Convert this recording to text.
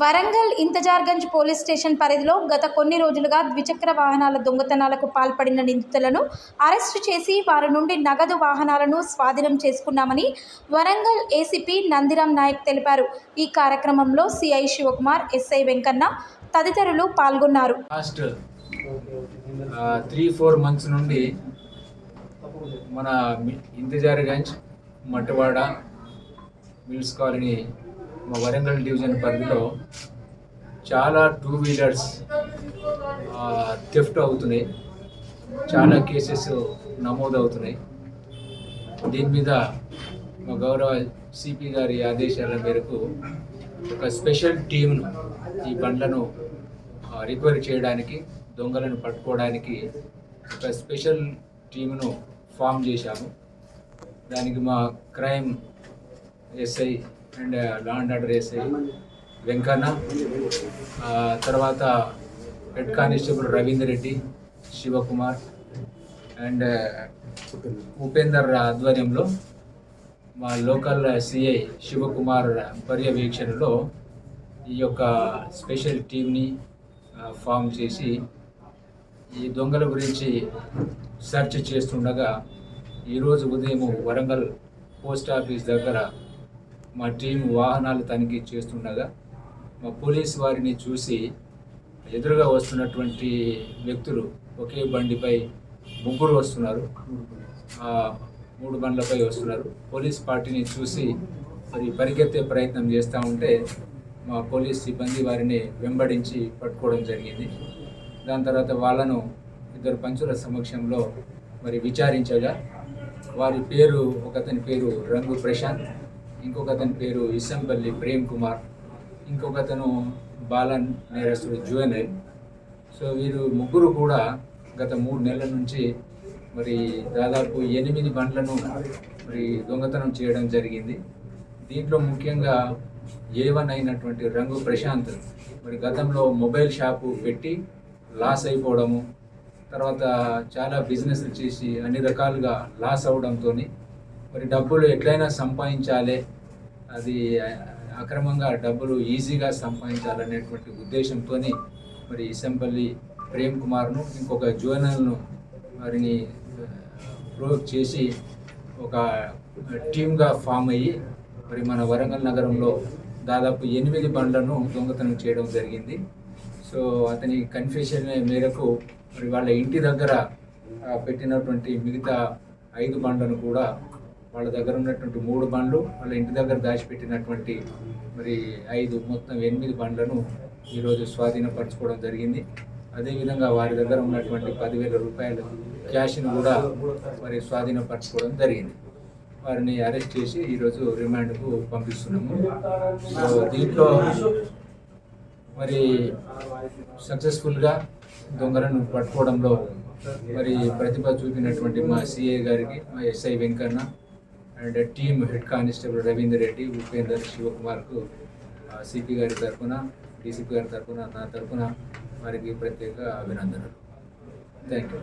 Warangal Intezargunj police station పరిధిలో గత కొన్ని రోజులుగా ద్విచక్ర వాహనాల దొంగతనాలకు పాల్పడిన నిందితులను అరెస్టు చేసి వారి నుండి నగదు వాహనాలను స్వాధీనం చేసుకున్నామని వరంగల్ ఏసీపీ నందిరామ్ నాయక్ తెలిపారు. ఈ కార్యక్రమంలో సిఐ శివకుమార్ ఎస్ఐ వెంకన్న తదితరులు పాల్గొన్నారు. లాస్ట్ త్రీ ఫోర్ మంత్స్ నుండి మన ఇంతజార్గంజ్ మట్టవాడ మిల్స్ కాలనీ మా వరంగల్ డివిజన్ పరిధిలో చాలా టూ వీలర్స్ థెఫ్ట్ అవుతున్నాయి. చాలా కేసెస్ నమోదు అవుతున్నాయి దీని మీద మా గౌరవ సిపి గారి ఆదేశాల మేరకు ఒక స్పెషల్ టీంను ఈ బండ్లను రికవరీ చేయడానికి దొంగలను పట్టుకోవడానికి ఒక స్పెషల్ టీమును ఫామ్ చేశాము. దానికి మా crime SI and law and order SI Venkanna తర్వాత head constable Ravinder Reddy Shivakumar and Upender ఆధ్వర్యంలో మా లోకల్ సిఐ శివకుమార్ పర్యవేక్షణలో ఈ యొక్క స్పెషల్ టీమ్ని ఫామ్ చేసి ఈ దొంగల గురించి సెర్చ్ చేస్తుండగా ఈరోజు ఉదయం వరంగల్ పోస్ట్ ఆఫీస్ దగ్గర మా టీం వాహనాలు తనిఖీ చేస్తుండగా మా పోలీస్ వారిని చూసి ఎదురుగా వస్తున్నటువంటి వ్యక్తులు ఒకే బండిపై ముగ్గురు వస్తున్నారు. మూడు బండ్లపై వస్తున్నారు. పోలీస్ పార్టీని చూసి మరి పరిగెత్తే ప్రయత్నం చేస్తూ ఉంటే మా పోలీస్ సిబ్బంది వారిని వెంబడించి పట్టుకోవడం జరిగింది. దాని తర్వాత వాళ్ళను ఇద్దరు పంచుల సమక్షంలో మరి విచారించగా వారి పేరు ఒకతని పేరు రంగు ప్రశాంత్ ఇంకొక అతని పేరు ఇస్సంపల్లి ప్రేమ్ కుమార్. ఇంకొక అతను బాలన్ నేరస్తుడు జువెనల్. సో వీరు ముగ్గురు కూడా గత మూడు నెలల నుంచి మరి దాదాపు ఎనిమిది బండ్లను మరి దొంగతనం చేయడం జరిగింది. దీంట్లో ముఖ్యంగా ఏ వన్ అయినటువంటి రంగు ప్రశాంత్ మరి గతంలో మొబైల్ షాపు పెట్టి లాస్ అయిపోవడము తర్వాత చాలా బిజినెస్లు చేసి అన్ని రకాలుగా లాస్ అవడంతో మరి డబ్బులు ఎట్లయినా సంపాదించాలి అది అక్రమంగా డబ్బులు ఈజీగా సంపాదించాలనేటువంటి ఉద్దేశంతో మరి ఇసంపల్లి ప్రేమ్ కుమార్ను ఇంకొక జోనల్ను వారిని ప్రోక్ చేసి ఒక టీమ్గా ఫామ్ అయ్యి మరి మన వరంగల్ నగరంలో దాదాపు ఎనిమిది బండ్లను దొంగతనం చేయడం జరిగింది. సో అతని కన్ఫ్యూషన్ మేరకు మరి వాళ్ళ ఇంటి దగ్గర పెట్టినటువంటి మిగతా ఐదు బండ్లను కూడా వాళ్ళ దగ్గర ఉన్నటువంటి మూడు బండ్లు వాళ్ళ ఇంటి దగ్గర దాచిపెట్టినటువంటి మరి ఐదు మొత్తం ఎనిమిది బండ్లను ఈరోజు స్వాధీనపరచుకోవడం జరిగింది. అదేవిధంగా వారి దగ్గర ఉన్నటువంటి పదివేల రూపాయలు క్యాష్ను కూడా మరి స్వాధీనపరచుకోవడం జరిగింది. వారిని అరెస్ట్ చేసి ఈరోజు రిమాండ్కు పంపిస్తున్నాము. సో దీంట్లో మరి సక్సెస్ఫుల్గా దొంగలను పట్టుకోవడంలో మరి ప్రతిభ చూపినటువంటి మా సిఏ గారికి మా SI Venkanna and team head constable Ravinder Reddy Upender శివకుమార్కు CP గారి తరఫున డీసీపీ గారి తరఫున నా తరఫున వారికి ప్రత్యేక అభినందనలు. Thank you